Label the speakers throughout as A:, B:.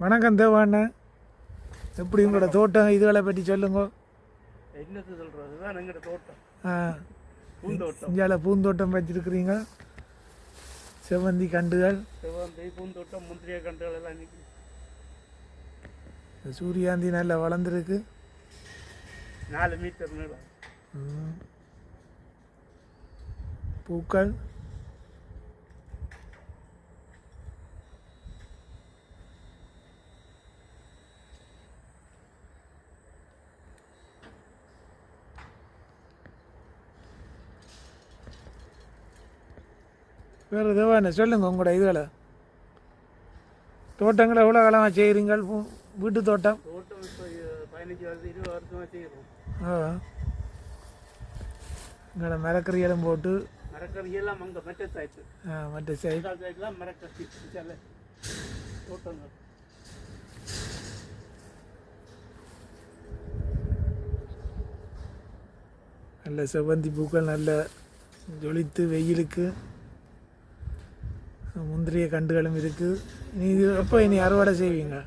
A: வணக்கம் தேவாண்ணா. எப்படி உங்களோட தோட்டம்? இதுகளை பற்றி சொல்லுங்க.
B: என்னது சொல்றது? தான் எங்கட தோட்டம்.
A: ஆ.
B: பூந்தோட்டம்.
A: இந்தியாவில் பூந்தோட்டம் வச்சிருக்கிறீங்க. செவ்வந்தி கண்டுகள்
B: செவ்வந்தி பூந்தோட்டம் முந்திரிய கண்டுகள் எல்லாம்
A: சூரியாந்தி நல்லா வளர்ந்துருக்கு.
B: நாலு மீட்டர் நீளம்.
A: பூக்கள். வேறு எதுவும் என்ன சொல்லுங்க உங்களோட இதுகளை. தோட்டங்களை எவ்வளோ காலமாக செய்கிறீங்க வீட்டு தோட்டம்?
B: தோட்டம் இப்போ பதினஞ்சு வருஷம் இருபது வருஷமாக செய்கிறோம்.
A: ஆ. இங்கே மரக்கறியெல்லாம் போட்டு.
B: மரக்கறி எல்லாம் அங்கே மெட்ட சாய்ப்பு
A: ஆ, மற்ற சைடு
B: சைட்லாம் மரக்கறி தோட்டங்கள்.
A: நல்ல செவ்வந்தி பூக்கள் நல்ல ஜொலித்து வெயிலுக்கு. முந்திரிய கண்டுகளும் இருக்குது. நீ இது எப்போ இனி அறுவடை செய்வீங்க?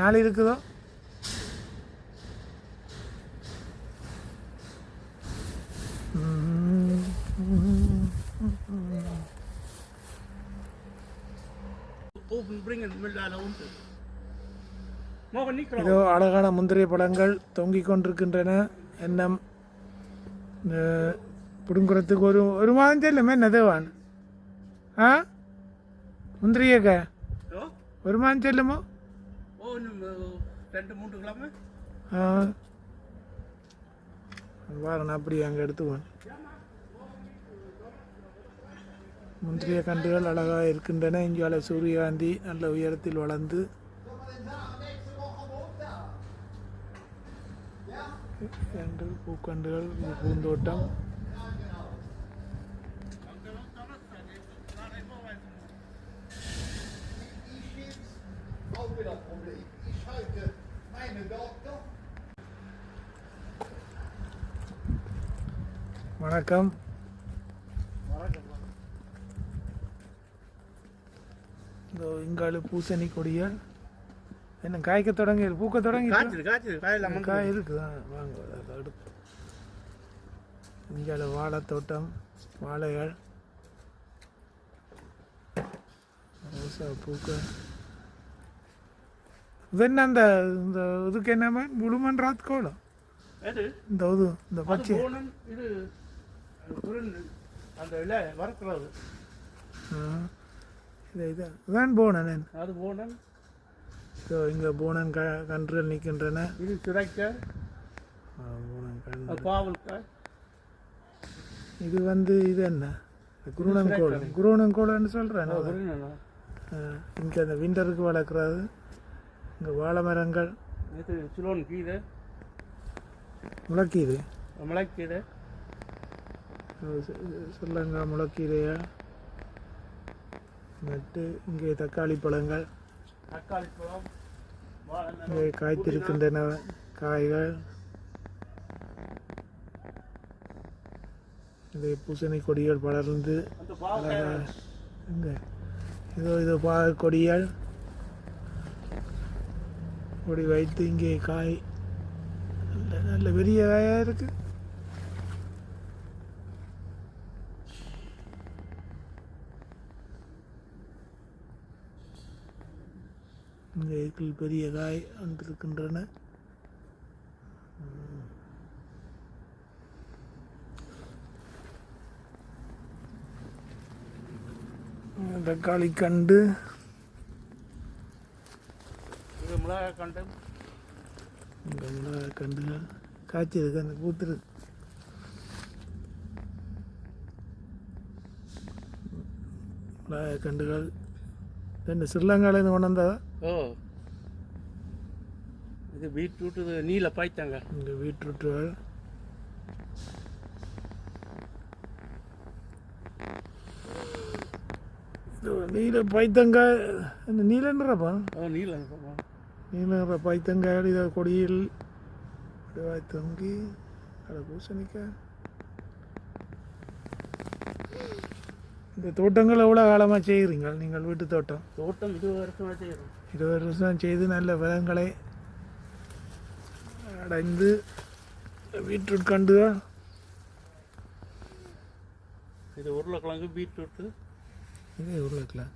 A: நாளை இருக்குதோ? இதோ அழகான முந்திரிய பழங்கள் தொங்கிக் கொண்டிருக்கின்றன. எண்ணம் பிடுங்குறதுக்கு ஒரு ஒரு மாதம் தெரியலமே என்ன தேவான் ஆ? ஒரு மாதம் செல்லுமோ?
B: ஓ ரெண்டு மூன்று கிழமை
A: ஆ. பாருங்க அப்படி அங்கே எடுத்துவேன் முந்திரிய கண்டுகள் அழகாக இருக்கின்றன. இந்தியாவில் சூரியகாந்தி நல்ல உயரத்தில் வளர்ந்து. ரெண்டு பூக்கண்டுகள் வணக்கம். இந்த இங்காலு பூசணி கொடிகள் என்ன காய்க்க தொடங்கி பூக்க தொடங்கி காய் இருக்குதா வாங்க அடுப்பு இங்கால வாழைத்தோட்டம் வாழைகள் ரோசா என்ன அந்த இந்த இதுக்கு என்ன முழுமன் ராத்
B: எது?
A: இந்த இது இந்த பச்சை.
B: இது அந்த இலை வறுக்கிறது.
A: ஆ. இது போனேன்.
B: அது போனன்.
A: இதோ இங்கே போனன் க கன்றுகள் நிற்கின்றன
B: இது
A: போனன் கன்று.
B: பாவல்காய்.
A: இது வந்து இது என்ன? குருணங்கோல் குருணங்கோல்னு. சொல்கிறேன் இங்கே அந்த விண்டருக்கு வளர்க்குறது. இங்கே வாழை மரங்கள்.
B: சிலோன் கீரை
A: முளக்கீரை
B: மிளக்கீரை
A: சொல்லங்க முளக்கீரையா நட்டு இங்கே தக்காளி பழங்கள்.
B: தக்காளி பழம்
A: இங்கே காய்த்திருக்கின்றன காய்கள். இது பூசணி கொடிகள் படர்ந்து இங்கே. இதோ இது பா கொடிகள். கொடி வைத்து இங்கே காய். நல்ல நல்ல பெரிய காயாக இருக்கு. இங்கே இதில் பெரிய காய் வந்திருக்கின்றன. தக்காளி கண்டு
B: மிளகாய் கண்டு
A: இந்த மிளகாய் கண்டுகள் காய்ச்சிருக்கு அந்த பூத்துருக்கு மிளகாய் கண்டுகள் ரெண்டு ஸ்ரீலங்காலேருந்து கொண்டு வந்ததா?
B: ஓ. இது பீட்ரூட் இது நீல பாய்த்தாங்க.
A: இந்த பீட்ரூட்டுகள். நீல இந்த நீலன்றப்பா?
B: ஓ நீல
A: பைத்தங்காய் இதை கொடியில் இப்படி தொங்கி அதை பூசணிக்காய் இந்த தோட்டங்கள் எவ்வளோ காலமாக செய்கிறீங்க நீங்கள் வீட்டு தோட்டம்
B: தோட்டம் இருபது வருஷமாக செய்கிறோம்
A: இருபது வருஷம் செய்து நல்ல பலன்களை அடைந்து பீட்ரூட் கண்டுகள்
B: இது உருளைக்கிழங்கு பீட்ரூட்டு
A: இது உருளைக்கலாம்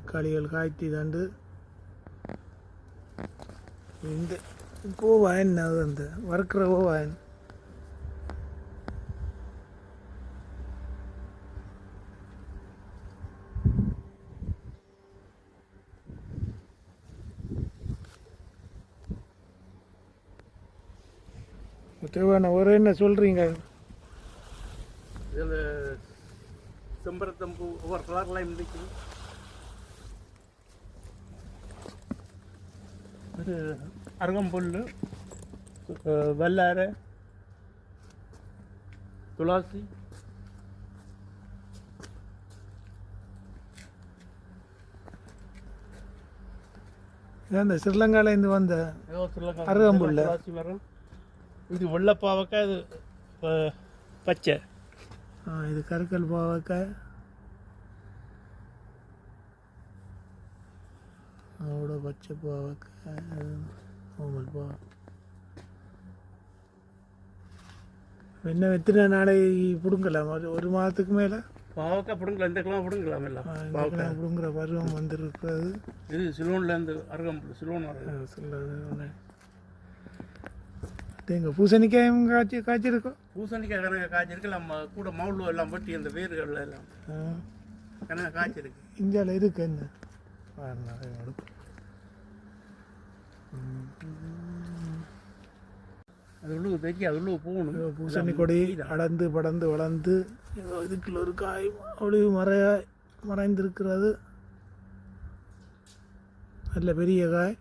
A: தக்காளிகள் காய்த்தி தண்டு. இந்த கோவாயன் அது அந்த வறுக்கிற கோவாயன் தேவையான ஒரு என்ன சொல்கிறீங்க
B: இதில் செம்பரத்தம்பூ ஒவ்வொரு கலர்லாம் இருக்குது இது அருகம்புல் வல்லாரை துளசி.
A: இந்த ஸ்ரீலங்காலேருந்து வந்த
B: மரம். இது வெள்ளைப்பாவக்காய் இது அஹ், பச்சை.
A: இது கருக்கல் பாவக்காய். பச்சை பாவக்காய் ஓமல் பா என்ன எத்தனை நாளைக்கு பிடுங்கலாம் ஒரு ஒரு மாதத்துக்கு மேலே
B: பாவக்காய் பிடுங்கலாம் இந்த கிழமை பிடுங்கலாம் எல்லாம் பாவக்காய்
A: பிடுங்குற பருவம் வந்திருக்கிறது
B: இது சிலோன்லேருந்து அருகம்புல் சிலோன் வரும்
A: சொல்லுறது ஒன்று எங்கள் பூசணிக்காயும் காய்ச்சி காய்ச்சிருக்கோம்
B: பூசணிக்காய் கணக்கு காய்ச்சிருக்கு நம்ம கூட மவுளு எல்லாம் வெட்டி அந்த வேர்கள் எல்லாம் கணக்கு காய்ச்சிருக்கு
A: இந்தியாவில் இருக்கு என்ன அது
B: உள்ளுக்கு போகணும்.
A: பூசணி கொடி அடர்ந்து படர்ந்து வளர்ந்து ஏதோ இதுக்குள்ள ஒரு காய் ஒளிவு மறைய மறைந்திருக்கிறது. நல்ல பெரிய காய்.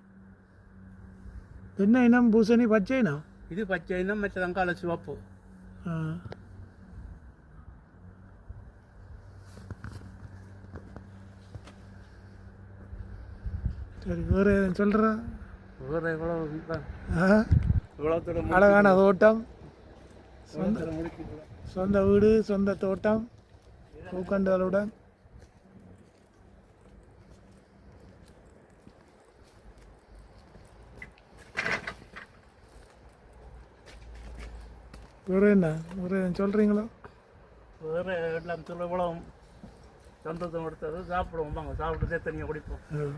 A: என்ன இனம் பூசணி பச்சை இனம்?
B: இது பச்சை இனம் மற்ற தங்கால சிவப்பு.
A: ஆ. சரி வேறு சொல்கிறேன்
B: வேற எவ்வளோ இவ்வளோத்தோட
A: அழகான தோட்டம்.
B: முடிக்கலாம்
A: சொந்த வீடு சொந்த தோட்டம். பூக்கண்டுகளுடன். வேறு என்ன? வேறு சொல்கிறீங்களோ
B: வேற எல்லாம் இவ்வளோ சந்தோஷம் எடுத்தது சாப்பிடுவோம் வாங்க. சாப்பிட்டுட்டே தனியாக குடிப்போம்.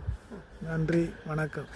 A: நன்றி. வணக்கம்.